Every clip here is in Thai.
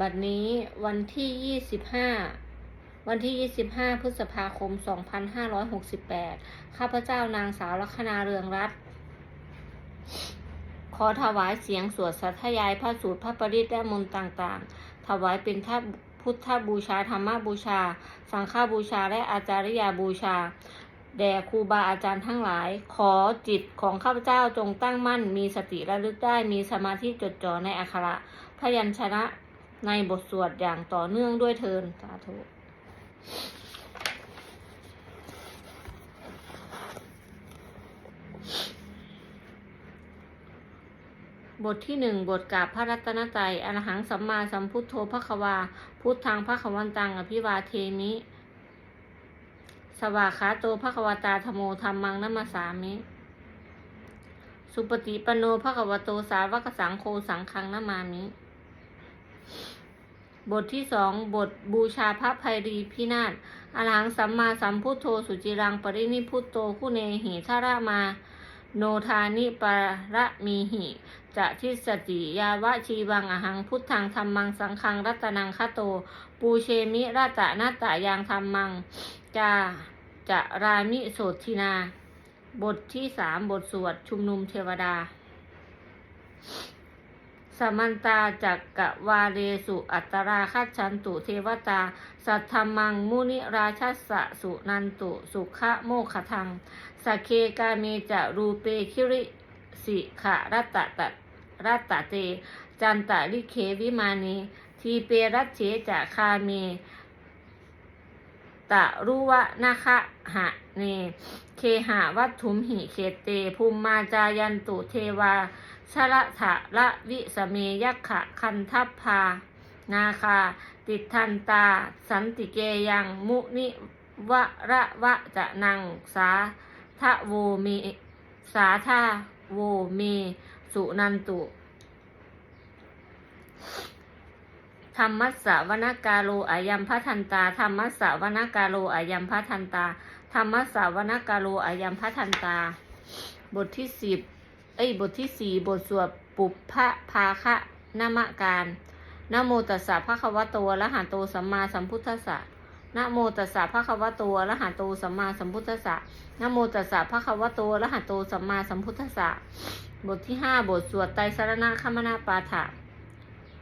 บัดนี้วันที่ 25 วันที่ 25 พฤษภาคม 2568 ข้าพเจ้านางสาวลัคนาเรืองรัตน์ขอถวายเสียงสวดสัทยายพระสูตรพระปริตรและมนต์ต่างๆ ถวายเป็นทัพุทธบูชาธรรมบูชา สังฆบูชาและอาจาริยาบูชา แด่ครูบาอาจารย์ทั้งหลาย ขอจิตของข้าพเจ้าจงตั้งมั่น มีสติระลึกได้มีสมาธิจดจ่อในอักขระพยัญชนะ ในบทสวดอย่างต่อเนื่องด้วยเทินสาธุบทที่หนึ่งบทกาบพระรัตนตรัยอรหังสัมมาสัมพุทโธพระควา พุทธังพระขวันตังอภิวาเทมิ สวากขาโตพระควตาธโมธรรมังนัมสสามิ สุปฏิปโนพระควโตสาวกสังโฆสังฆังนามามิ บทที่สองบทบูชาพระภัยรีพินาศอรหังสัมมาสัมพุทโธสุจิรังปรินิพุตโตคุเนหิทารามา โนทานิประมีหิจะทิสติยาวะชีวังอหังพุทธังธรรมังสังฆังรัตนังคโต ปูเชมิราตะนาตะยังธรรมังจาจะรามิโสทินา บทที่สามบทสวดชุมนุมเทวดา มันตาจักกะวาเรสุอัตราคัจฉันตุเทวตา สัทธรรมังมุนิราชัสสะสุนันตุสุขะโมขทังสเคกาเมจะรูเปคิริสิขะรัตตะตะรัตตะเต จันตะลิเควิมานีทีเปรัตเฉจะคาเมตะรุวะนาคะหะ เน เคหะวัตถุมหิเขตเต ภูมิมาจายันตุเทวาชละถะละวิสเมยักขะคันทัพพา นาคา ติทันตา สันติเกยังมุนิวะระวะจะนังสาทะโวเมสาธาโวเม สุนันตุธรรมัสสะวนกาโลอายัมพะทันตาธรรมัสสะวนกาโลอายัมพะทันตา ธรรมสสวนกาโลอายัมพระทันตา บทที่สิบเอ้ยบทที่สี่บทสวดปุพพะภาคะนามการนโมตัสสะภะคะวะโตอะระหะโตสัมมาสัมพุทธัสสะนโมตัสสะภะคะวะโตอะระหะโตสัมมาสัมพุทธัสสะนโมตัสสะภะคะวะโตอะระหะโตสัมมาสัมพุทธัสสะบทที่ห้าบทสวดไตรสรณะคมนาปาฐะ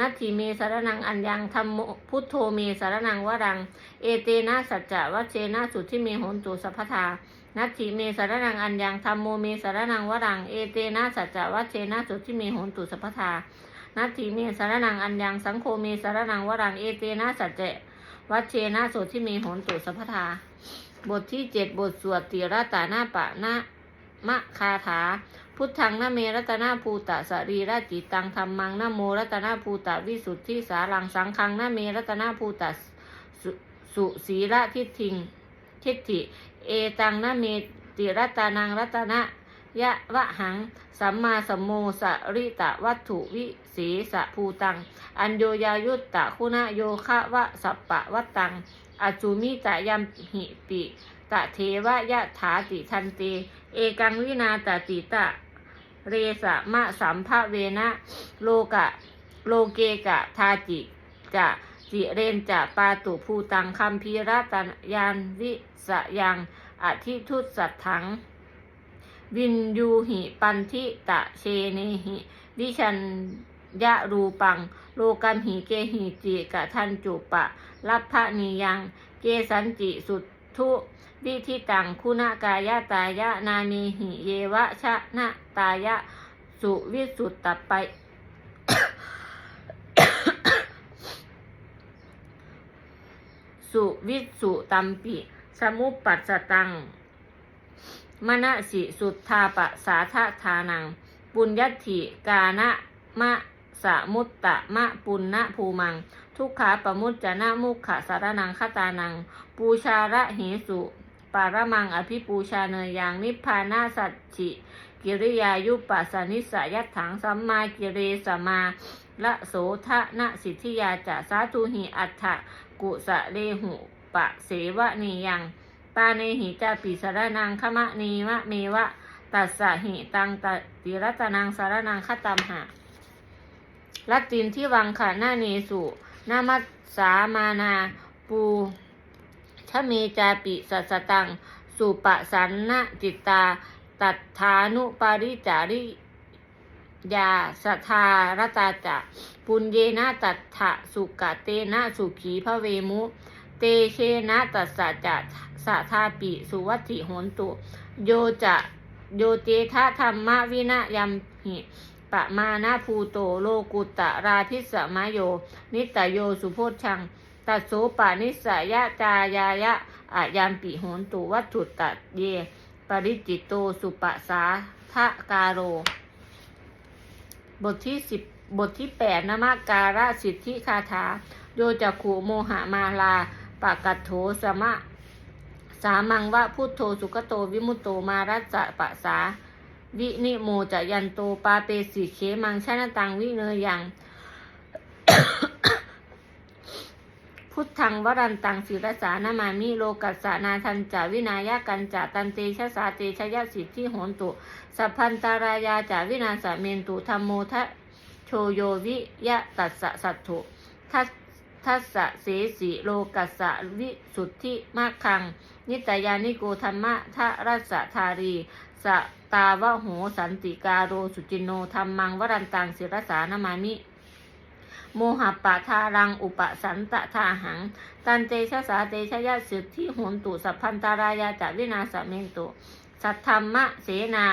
นัตถิเมสารนังอัญญังธรรมโมพุทโธเมสารนังวรัง เอเตนะสัจจะวัชเชนะสุทธิเมโหนตุสัพพทานัตถิเมสารนังอัญญังธรรมโมเมสารนังวรัง เอเตนะสัจจะวัชเชนะสุทธิเมโหนตุสัพพทานัตถิเมสารนังอัญญังสังโฆเมสารนังวรัง เอเตนะสัจจะวัชเชนะสุทธิเมโหนตุสัพพทาบทที่เจ็ดบทสวดติรตานาปะนะมะคาถา พุทธังนะเมรัตนาภูตะสรีระจิตตังธรรมังนโมรัตนาภูตะวิสุทธิสารังสังฆังนะเมรัตนาภูตะสุสุสีระทิฏฐิงทิฐิ เอตังนะเมติรัตานังรัตนะยะวะหัง สัมมาสัมโมสริตะวัตถุวิสีสะภูตัง อัญโยยายุตตะคุณโยคะวะสัปปะวัตตังอจุมิตะยัมหิปิ ตะเทวะยะถาติทันเต เอกังวินาตติตะ เรสะมะสัมภเวนะโลกะโลเกกะทาจิจะจิเรนจะปาตุภูตังคัมพีรตยานวิสยังอธิทุตสัตถัง วินยูหิปันทิตะเชเนหิวิชันยะรูปัง โลกัมหิเกหิจิกะทันจุปะรัพพะนิยัง เกสันจิสุ ทุวิธิตังคุณกายะตายะนามีหิเยวะชะนะตายะสุวิสุตตไปสุวิสุตัมปิสมุปปัสตัง มณสิสุทธาปะสาทธานัง ปุญญติกานะมะสมุตตะมะปุณณภูมัง ทุกขาปมุจจนะมุขขะสารนังคตานัง ปูชาระเหสุ ปารมังอภิปูชาเนยยัง นิพพานาสัจฉิ กิริยายุปัสสนิสยัตถังสัมมากิเรสมาละโสทะนะสิทธิยาจะสาธุหิอัฏฐกุสะเลหุปะเสวะนียังปาเนหิจาปิสารนังขมะนีมะเมวะตัสสะหิตังตติรัตนังสารนังคตัมหะลัตตินที่วังขาหน้าเนสุ นามัสสามานาปูชเมจาปิสัสตัง สุปสันนะจิตตา ตัทธานุปาริจาริยาสทารตาจะปุญเยนะตัทธะสุกะเตนะสุขีพระเวมุ เตเชนะตัสสะจะสะทาปิสุวัติโหนตุ โยจะโยเจทะธรรมวินะยัมหิ ปะมานาภูโตโลกุตตะราพิสมโย นิตโยสุโพชชัง ตัสโสปานิสยะจายายะอายัมปิโหนตุวัตถุตะเย ปริจิตโตสุปสาทะกาโร บทที่สิบบทที่แปดนมาการะสิทธิคาถา โยจักขูโมหะมาลาปะกัตโถสมะ สามังวะพุทโธสุกโตวิมุตโตมารัสสะปะสา วินิโมจะยันโตปาเปสิเขมังชนะตังวิเนยัง พุทธังวรันตังศิรสานามามิโลกัสสานาทันจาวินายากันจาตันเตชะสาเตชะยะสิทธิโหนตุ สัพพันตารายาจาวินาสเมนตุธรรมโมทะโชโยวิยะตัสสะสัตถุทัสทัสสะเสสีโลกัสสะวิสุทธิมะคัง นิตยานิโกธรรมะทะรัสธารีสตาวะโหสันติกาโรสุจินโนธรรมังวรันตังศิรสานามามิโมหะปะทารังอุปสันตะทาหัง ตันเตชะสาเตชะยะสิทธิโหนตุสัพพันตารายาจวินาสเมนตุสัทธรรมะเสนา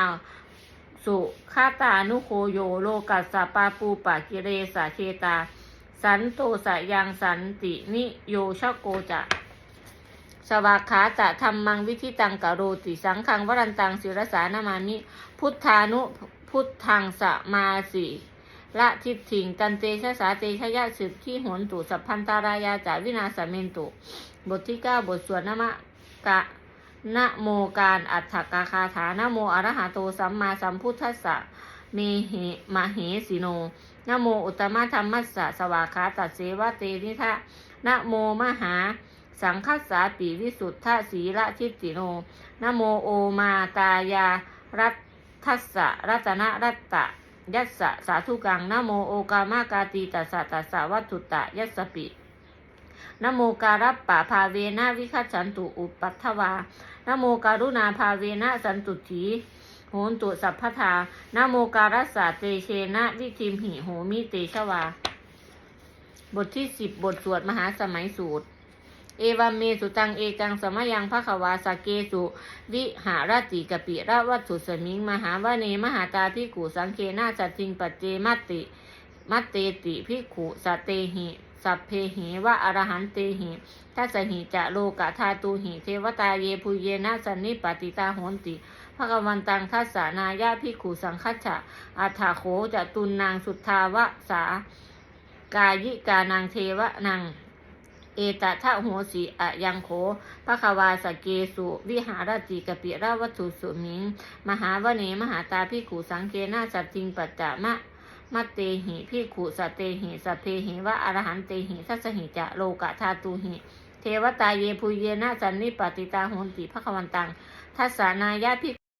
สุขาตานุโคโยโลกัสสะปาปูปะกิเรสาเชตา สันโตสะยังสันตินิโยชะโกจะ สวากขาจะธรรมังวิธิตังกะโรติสังขังวรันตังศิรสานามามิ พุทธานุพุทธังสมาสีละทิฏฐิงตันเตชะสาเตชะยะสิทธิโหนตุสัพพันตารายาจาวินาสเมนตุ บทที่เก้าบทสวดนมะกะนะโมการอัฏฐกาคาถานะโมอรหะโตสัมมาสัมพุทธัสสะเมเหมาเหสิโนนะโมอุตตมะธรรมัสสะสวากขาตัดเสวะเตนิทะนะโมมหา สังคัสสาปีวิสุทธสีละทิติโนนโมโอมาตายารัตทัสสะรัตนะรัตตะยัสสะสาธุกังนโมโอกามากาตีตัสสะตัสสะวัตถุตะยัสสปินโมการัปปะภาเวนะวิคัจฉันตุอุปัฏฐวานโมการุณาภาเวนะสันตุถีโหนตุสัพพทานโมการัสสะเตเชนะวิทิมหิโหมิเตชวา บทที่สิบบทสวดมหาสมัยสูตร เอวัมเมสุตังเอกังสมยังพระขวาสเกสุวิหารติกปิระวัตถุสมิง มหาวเนมหาตาพิกุสังเคนาจัติงปัจเจมัติมัตเตติพิขุสัตเตหิสัพเพหิวะอรหันเตหิทัสหิจะโลกะธาตุหิเทวตาเยภูเยนะสันนิปติตาโหนติภกวันตังทัสสานายาพิขุสังคัจฉะอัฏฐาโขจะตุนนางสุทธาวะสากายิกานางเทวะนาง เอตทะโหสีอะยังโขภควาสเกสุ วิหารติกปิราวัตถุสุมิง มหาวเนมหาตาพิขุสังเคนาสัตติงปัจจามะมัตเตหิพิขุสเตหิสเพหิวะอรหันเตหิทัสหิจะโลกะธาตุหิ เทวตาเยภูเยนะสันนิปติตาโหนติภควันตังทัสสานายาพิ